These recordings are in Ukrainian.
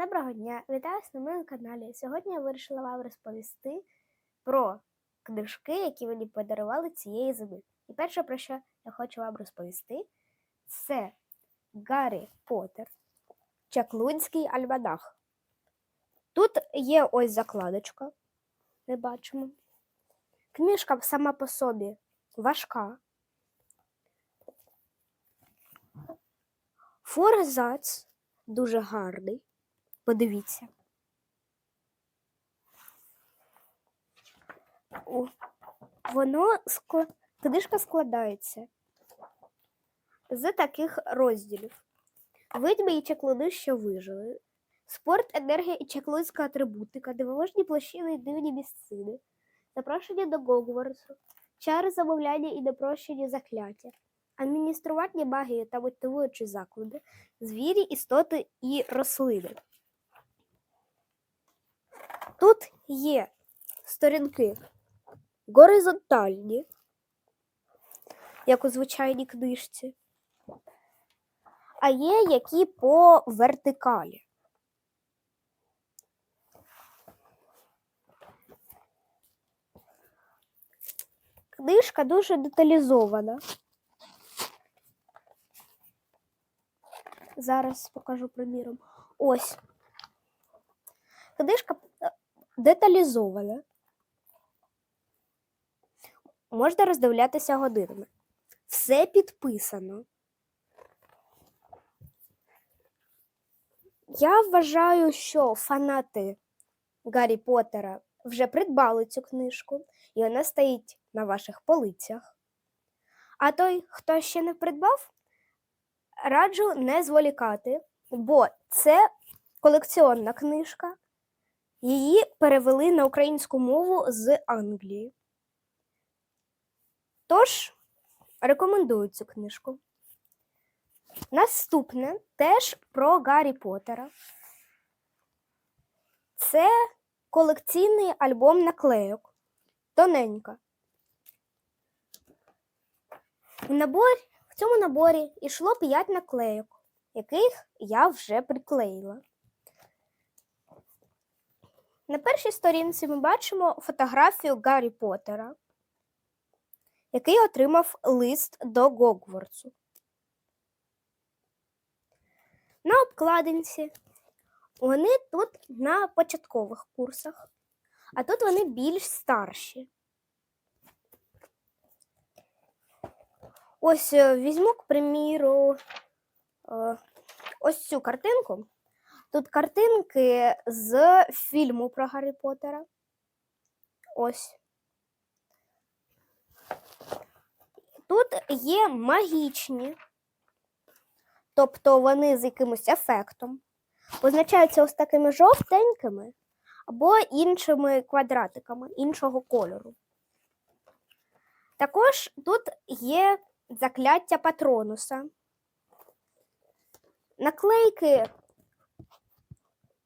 Доброго дня! Вітаю на моєму каналі. Сьогодні я вирішила вам розповісти про книжки, які мені подарували цієї зими. І перше, про що я хочу вам розповісти, це Гаррі Поттер, Чаклунський альманах. Тут є ось закладочка, не бачимо. Книжка сама по собі важка. Форзац дуже гарний. Подивіться. О, Воно книжка складається з таких розділів. Видьми і чаклуни, що вижили. Спорт, енергія і чаклунська атрибутика, дивовижні площини і дивні місцини, запрошення до Гогвартсу, чари замовляння і непрощені закляття, адміністрування магії та мотивуючі заклади, звірі, істоти і рослини. Тут є сторінки горизонтальні, як у звичайній книжці, а є які по вертикалі. Книжка дуже деталізована. Зараз покажу приміром. Ось. Книжка е, деталізована. Можна роздивлятися годинами. Все підписано. Я вважаю, що фанати Гаррі Поттера вже придбали цю книжку, і вона стоїть на ваших полицях. А той, хто ще не придбав, раджу не зволікати, бо це колекціонна книжка. Її перевели на українську мову з Англії. Тож, рекомендую цю книжку. Наступне теж про Гаррі Поттера. Це колекційний альбом наклейок. Тоненька. В, набор, в цьому наборі йшло 5 наклейок, яких я вже приклеїла. На першій сторінці ми бачимо фотографію Гаррі Поттера, який отримав лист до Гогвартсу. На обкладинці вони тут на початкових курсах, а тут вони більш старші. Ось е, візьму, к приміру, е, ось цю картинку. Тут картинки з фільму про Гаррі Поттера. Ось. Тут є магічні, тобто вони з якимось ефектом. Позначаються ось такими жовтенькими або іншими квадратиками іншого кольору. Також тут є закляття патронуса. Наклейки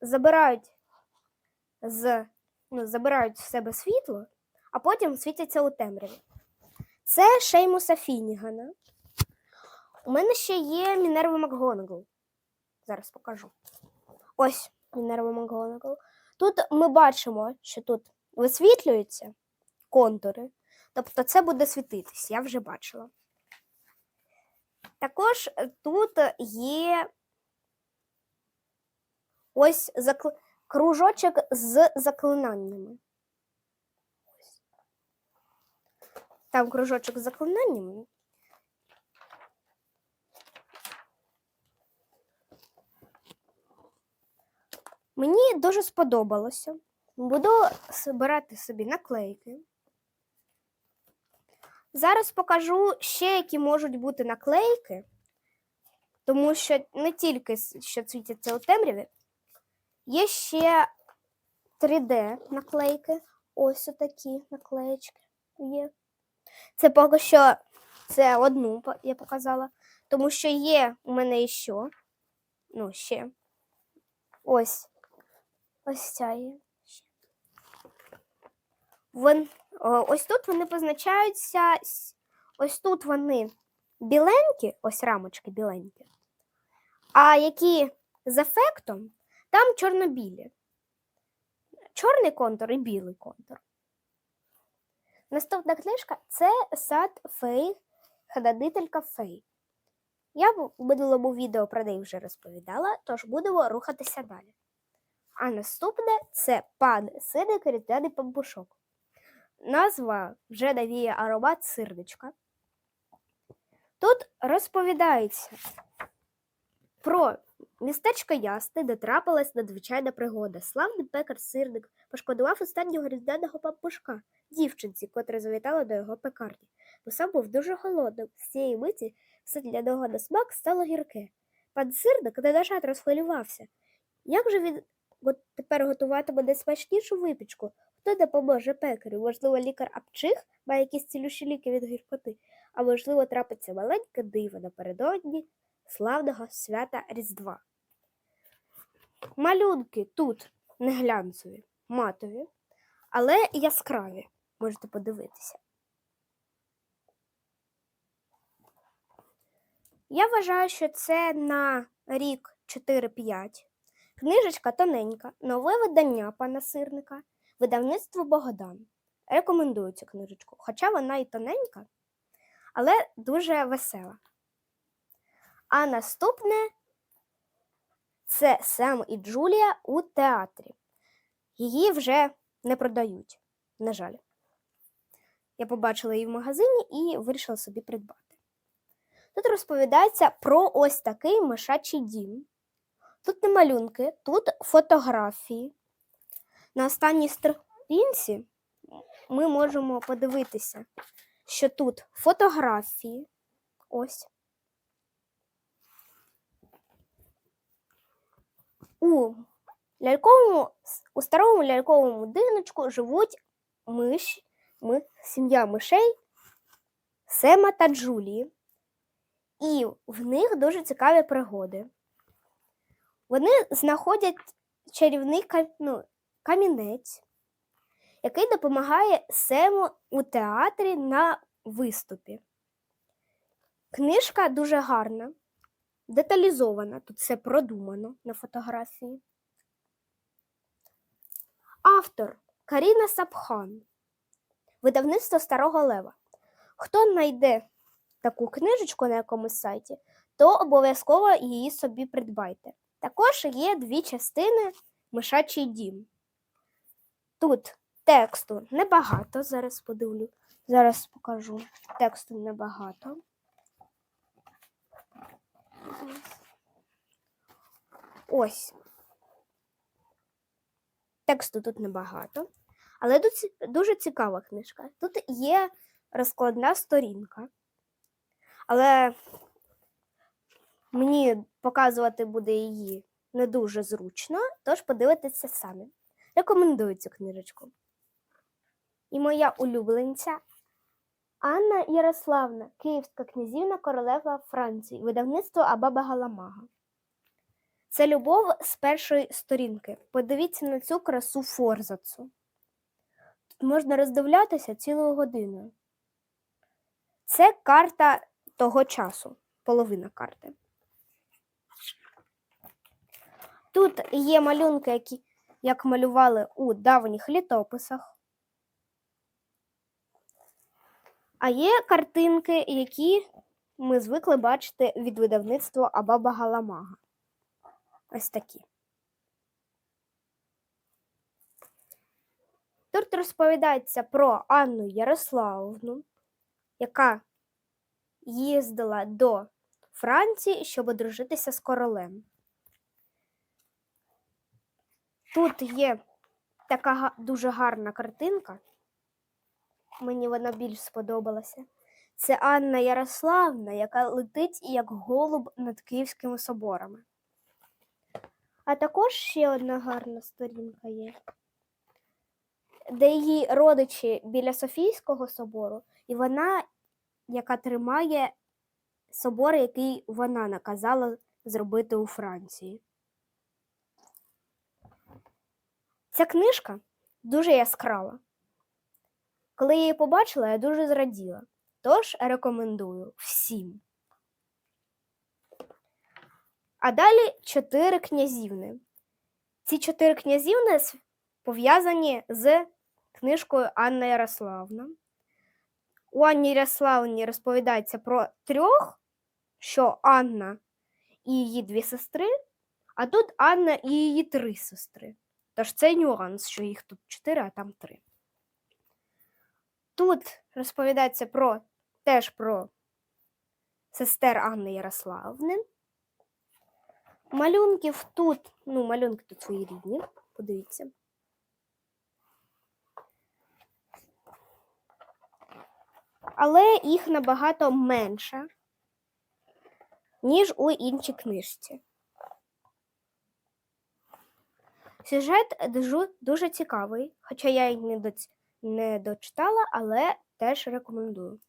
забирають з, ну, забирають в себе світло, а потім світяться у темряві. Це Шеймуса Фінігана. У мене ще є Мінерва Макгонагал. Зараз покажу. Ось Мінерва Макгонагал. Тут ми бачимо, що тут висвітлюються контури. Тобто це буде світитись, я вже бачила. Також тут є ось закл... кружочок з заклинаннями. Там кружочок з заклинаннями. Мені дуже сподобалося. Буду збирати собі наклейки. Зараз покажу ще, які можуть бути наклейки, тому що не тільки що світяться у темряві, є ще 3D наклейки. Ось отакі наклеєчки є. Це поки що це одну я показала, тому що є у мене іще. Ну, ще. Ось. Ось ця є. Вон, ось тут вони позначаються. Ось тут вони біленькі, ось рамочки біленькі. А які з ефектом, Там чорно-білі. Чорний контур і білий контур. Наступна книжка це сад фей, хранителька фей. Я в минулому відео про неї вже розповідала, тож будемо рухатися далі. А наступне це пан сирник різдвяний пампушок. Назва вже навіє аромат сирничка. Тут розповідається про містечко Ясне, де трапилась надзвичайна пригода. Славний пекар-сирник пошкодував останнього різдвяного пампушка, дівчинці, котра завітала до його пекарні, бо сам був дуже голодним. З цієї миті все для нього на смак стало гірке. Пан сирник не на жарт розхвилювався. Як же він тепер готуватиме найсмачнішу випічку? Хто допоможе пекарю? Можливо, лікар Апчих має якісь цілющі ліки від гіркоти, а можливо, трапиться маленьке диво напередодні славного свята Різдва. Малюнки тут не глянцеві, матові, але яскраві. Можете подивитися. Я вважаю, що це на рік 4-5. Книжечка тоненька, нове видання пана сирника, видавництво Богдан. Рекомендую цю книжечку, хоча вона і тоненька, але дуже весела. А наступне це Сем і Джулія у театрі. Її вже не продають, на жаль. Я побачила її в магазині і вирішила собі придбати. Тут розповідається про ось такий мишачий дім. Тут не малюнки, тут фотографії. На останній сторінці ми можемо подивитися, що тут фотографії. Ось. У ляльковому, у старому ляльковому будиночку живуть миш, ми, сім'я мишей Сема та Джулії. І в них дуже цікаві пригоди. Вони знаходять чарівний ну, камінець, який допомагає Сему у театрі на виступі. Книжка дуже гарна, деталізована, тут все продумано на фотографії. Автор Каріна Сапхан. Видавництво Старого Лева. Хто знайде таку книжечку на якомусь сайті, то обов'язково її собі придбайте. Також є дві частини Мишачий дім. Тут тексту небагато, зараз подивлю, зараз покажу. Тексту небагато. Ось. Тексту тут небагато, але тут дуже цікава книжка. Тут є розкладна сторінка. Але мені показувати буде її не дуже зручно, тож подивитися самі. Рекомендую цю книжечку. І моя улюбленця Анна Ярославна, Київська князівна королева Франції, видавництво Абаба Галамага. Це любов з першої сторінки. Подивіться на цю красу форзацу. Тут можна роздивлятися цілою годиною. Це карта того часу, половина карти. Тут є малюнки, які як малювали у давніх літописах. А є картинки, які ми звикли бачити від видавництва Абаба Галамага. Ось такі. Тут розповідається про Анну Ярославовну, яка їздила до Франції, щоб одружитися з королем. Тут є така дуже гарна картинка. Мені вона більш сподобалася. Це Анна Ярославна, яка летить як голуб над Київськими соборами. А також ще одна гарна сторінка є, де її родичі біля Софійського собору, і вона, яка тримає собор, який вона наказала зробити у Франції. Ця книжка дуже яскрава. Коли я її побачила, я дуже зраділа. Тож рекомендую всім. А далі чотири князівни. Ці чотири князівни пов'язані з книжкою Анна Ярославна. У Анні Ярославні розповідається про трьох, що Анна і її дві сестри, а тут Анна і її три сестри. Тож це нюанс, що їх тут чотири, а там три. Тут розповідається про теж про сестер Анни Ярославни. Малюнків тут, ну, малюнки тут свої рідні, подивіться. Але їх набагато менше, ніж у іншій книжці. Сюжет дуже, цікавий, хоча я й не, доц... не дочитала, але теж рекомендую.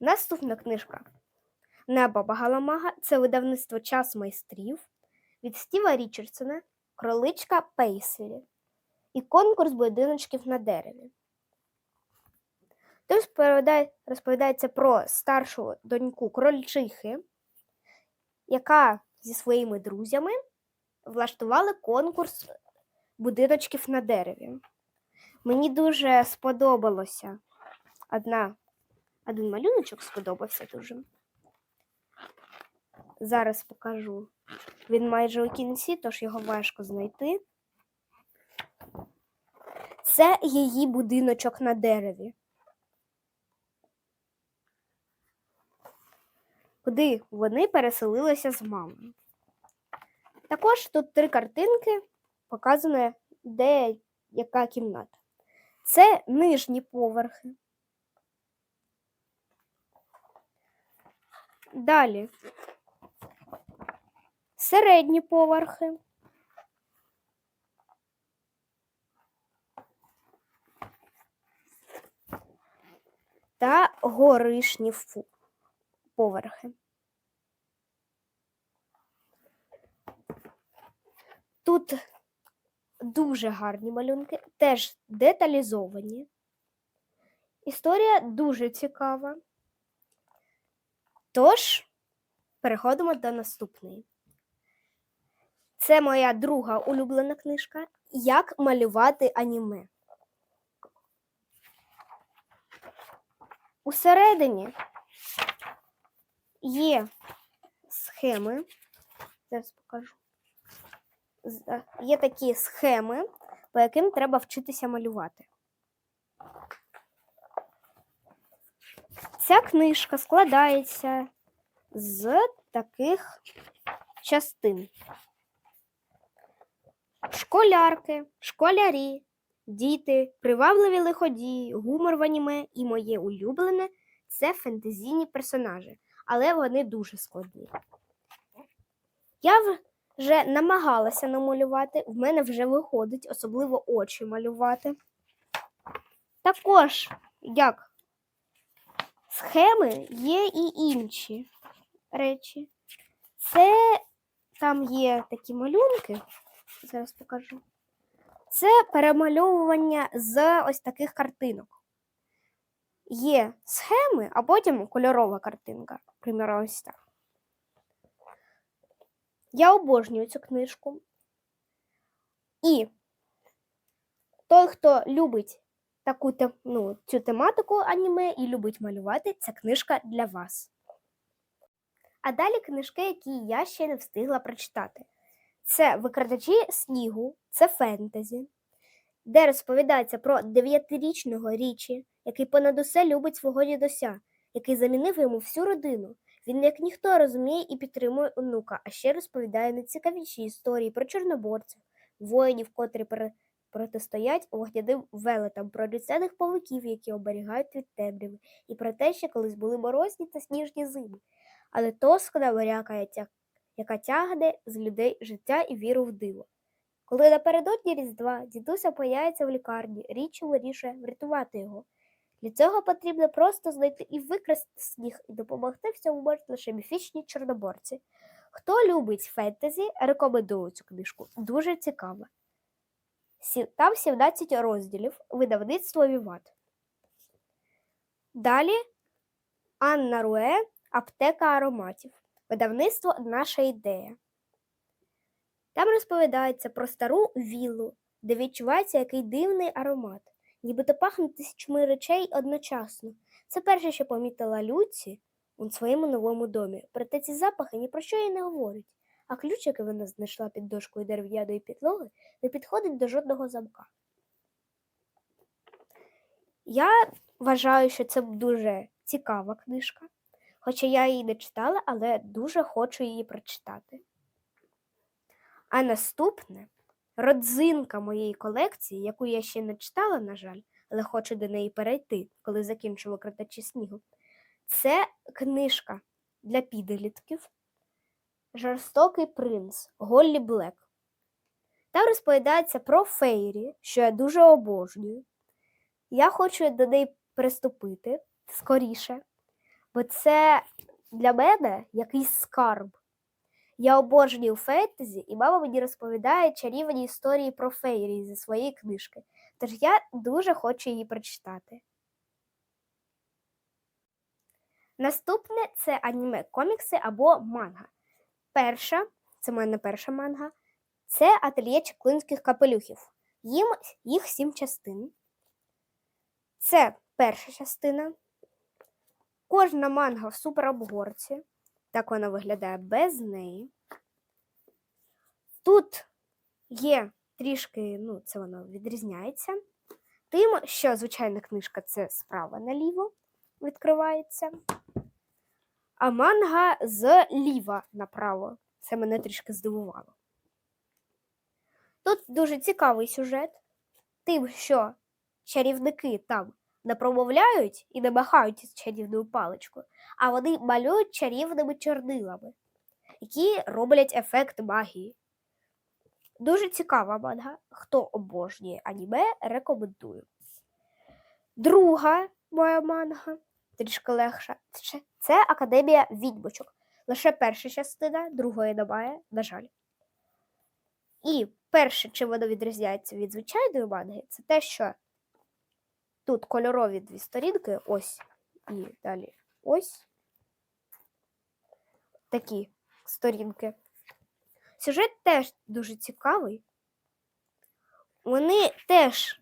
Наступна книжка Небо Багаламага це видавництво час майстрів від Стіва Річардсона, кроличка Пейселі і конкурс будиночків на дереві. Тут розповідає- розповідається про старшу доньку крольчихи, яка зі своїми друзями влаштували конкурс будиночків на дереві. Мені дуже сподобалося одна, один малюночок сподобався дуже. Зараз покажу. Він майже у кінці, тож його важко знайти. Це її будиночок на дереві. Куди вони переселилися з мамою. Також тут три картинки, показано, де яка кімната. Це нижні поверхи. Далі середні поверхи. Та горишні поверхи. Тут дуже гарні малюнки, теж деталізовані. Історія дуже цікава. Тож, переходимо до наступної. Це моя друга улюблена книжка Як малювати аніме. Усередині є схеми. Зараз покажу. Е, Є такі схеми, по яким треба вчитися малювати. Ця книжка складається з таких частин. Школярки, школярі, діти, привабливі лиходії, гумор в аніме і моє улюблене це фентезійні персонажі, але вони дуже складні. Я вже намагалася намалювати, в мене вже виходить, особливо очі малювати. Також, як схеми, є і інші речі. Це там є такі малюнки, зараз покажу. Це перемальовування з ось таких картинок. Є схеми, а потім кольорова картинка. Приміром, ось так. Я обожнюю цю книжку. І той, хто любить таку ну, цю тематику аніме і любить малювати, ця книжка для вас. А далі книжки, які я ще не встигла прочитати. Це Викрадачі снігу, це фентезі, де розповідається про дев'ятирічного Річі, який понад усе любить свого дідуся, який замінив йому всю родину. Він як ніхто розуміє і підтримує онука, а ще розповідає найцікавіші історії про чорноборців, воїнів, котрі протистоять вогняним велетам, про ліцених павуків, які оберігають від темряви, і про те, що колись були морозні та сніжні зими. Але тоскна варяка, яка- тягне з людей життя і віру в диво. Коли напередодні Різдва дідуся появиться в лікарні, річ вирішує врятувати його. Для цього потрібно просто знайти і викрасти сніг, і допомогти в цьому можуть лише міфічні чорноборці. Хто любить фентезі, рекомендую цю книжку. Дуже цікава. Там 17 розділів видавництво Віват. Далі Анна Руе Аптека ароматів. Видавництво Наша ідея. Там розповідається про стару віллу, де відчувається який дивний аромат, нібито пахне тисячами речей одночасно. Це перше, що помітила Люці у своєму новому домі. Проте ці запахи ні про що їй не говорять, а ключ, який вона знайшла під дошкою дерев'яної підлоги, не підходить до жодного замка. Я вважаю, що це дуже цікава книжка, хоча я її не читала, але дуже хочу її прочитати. А наступне родзинка моєї колекції, яку я ще не читала, на жаль, але хочу до неї перейти, коли закінчу викрадачі снігу. Це книжка для підлітків Жорстокий принц Голлі Блек. Там розповідається про фейрі, що я дуже обожнюю. Я хочу до неї приступити скоріше, бо це для мене якийсь скарб. Я обожнюю фентезі, і мама мені розповідає чарівні історії про фейрі зі своєї книжки. Тож я дуже хочу її прочитати. Наступне це аніме комікси або манга. Перша, це мене перша манга, це ательє чеклинських капелюхів. Їм, їх сім частин. Це перша частина. Кожна манга в суперобгорці. Так вона виглядає без неї. Тут є трішки, ну, це воно відрізняється. Тим, що звичайна книжка це справа наліво відкривається. А манга зліва направо. Це мене трішки здивувало. Тут дуже цікавий сюжет, тим, що чарівники там не промовляють і не махають із чарівною паличкою, а вони малюють чарівними чорнилами, які роблять ефект магії. Дуже цікава манга. Хто обожнює аніме, рекомендую. Друга моя манга, трішки легша, це- Академія відьмочок. Лише перша частина, другої немає, на жаль. І перше, чим воно відрізняється від звичайної манги, це те, що тут кольорові дві сторінки, ось і далі ось такі сторінки. Сюжет теж дуже цікавий. Вони теж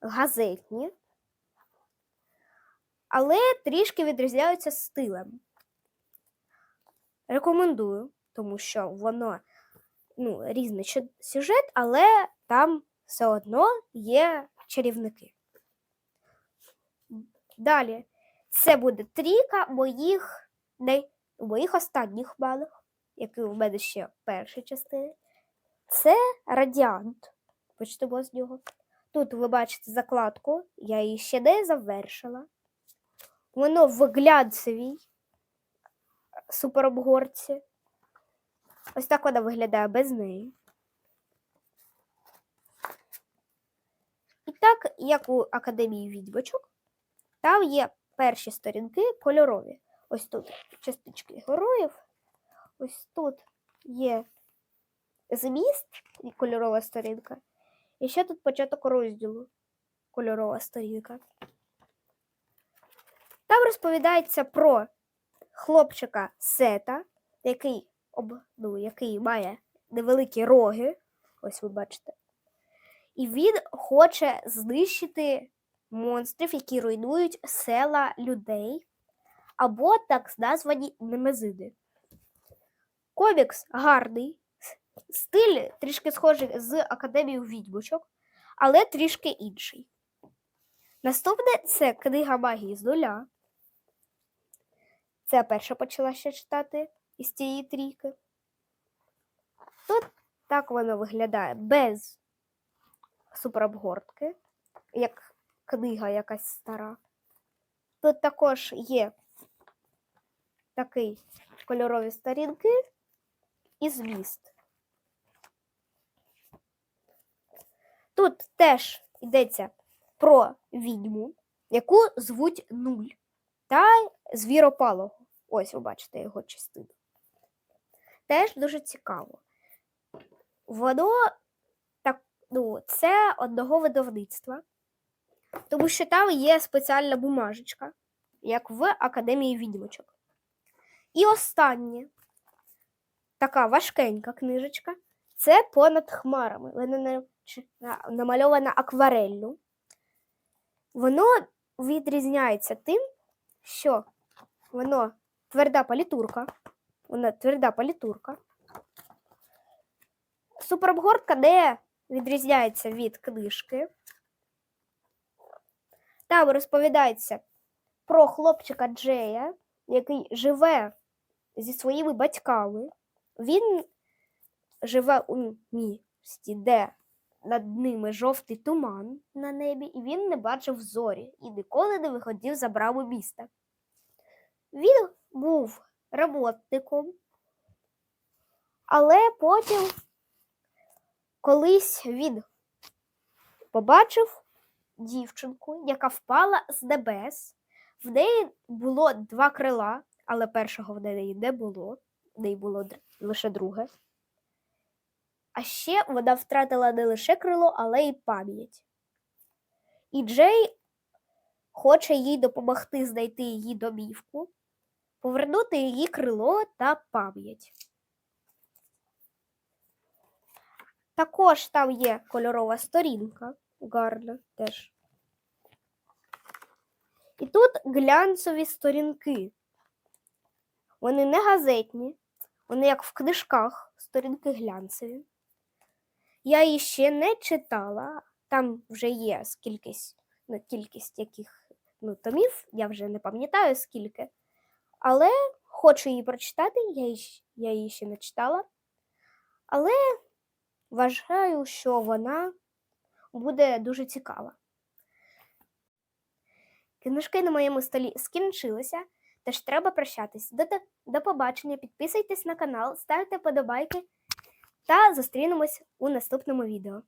газетні, але трішки відрізняються стилем. Рекомендую, тому що воно ну, різний сюжет, але там все одно є чарівники. Далі, це буде трійка моїх, най... моїх останніх малих, які у мене ще перші частини. Це радіант. Почнемо з нього. Тут ви бачите закладку, я її ще не завершила. Воно в глянцевій суперобгорці. Ось так вона виглядає без неї. Так, як у Академії відьмочок, там є перші сторінки кольорові. Ось тут частички героїв. Ось тут є зміст і кольорова сторінка. І ще тут початок розділу. Кольорова сторінка. Там розповідається про хлопчика Сета, який, об, ну, який має невеликі роги. Ось ви бачите. І він хоче знищити монстрів, які руйнують села людей, або так названі немезиди. Комікс гарний, стиль трішки схожий з Академією відьмочок, але трішки інший. Наступне це книга магії з нуля. Це я перша почала ще читати із цієї трійки. Тут так воно виглядає без суперобгортки, як книга якась стара. Тут також є такий кольорові сторінки і зміст. Тут теж йдеться про відьму, яку звуть Нуль, та звіропалого. Ось ви бачите його частину. Теж дуже цікаво. Воно ну, це одного видавництва, тому що там є спеціальна бумажечка, як в Академії відьмочок. І останнє. така важкенька книжечка. Це понад хмарами. Вона намальована аквареллю. Воно відрізняється тим, що воно тверда палітурка. Вона тверда палітурка. Суперобгортка, де відрізняється від книжки. Там розповідається про хлопчика Джея, який живе зі своїми батьками. Він живе у місті, де над ними жовтий туман на небі, і він не бачив зорі і ніколи не виходив за браму міста. Він був роботником, але потім колись він побачив дівчинку, яка впала з небес. В неї було два крила, але першого в неї не було, в неї було лише друге. А ще вона втратила не лише крило, але й пам'ять. І Джей хоче їй допомогти знайти її домівку, повернути її крило та пам'ять. Також там є кольорова сторінка, гарна теж. І тут глянцеві сторінки. Вони не газетні, вони як в книжках, сторінки глянцеві. Я її ще не читала, там вже є скількись, ну, кількість яких ну, томів, я вже не пам'ятаю скільки. Але хочу її прочитати, я її, я її ще не читала. Але вважаю, що вона буде дуже цікава. Книжки на моєму столі скінчилися, тож треба прощатись. До, до побачення, підписуйтесь на канал, ставте подобайки та зустрінемось у наступному відео.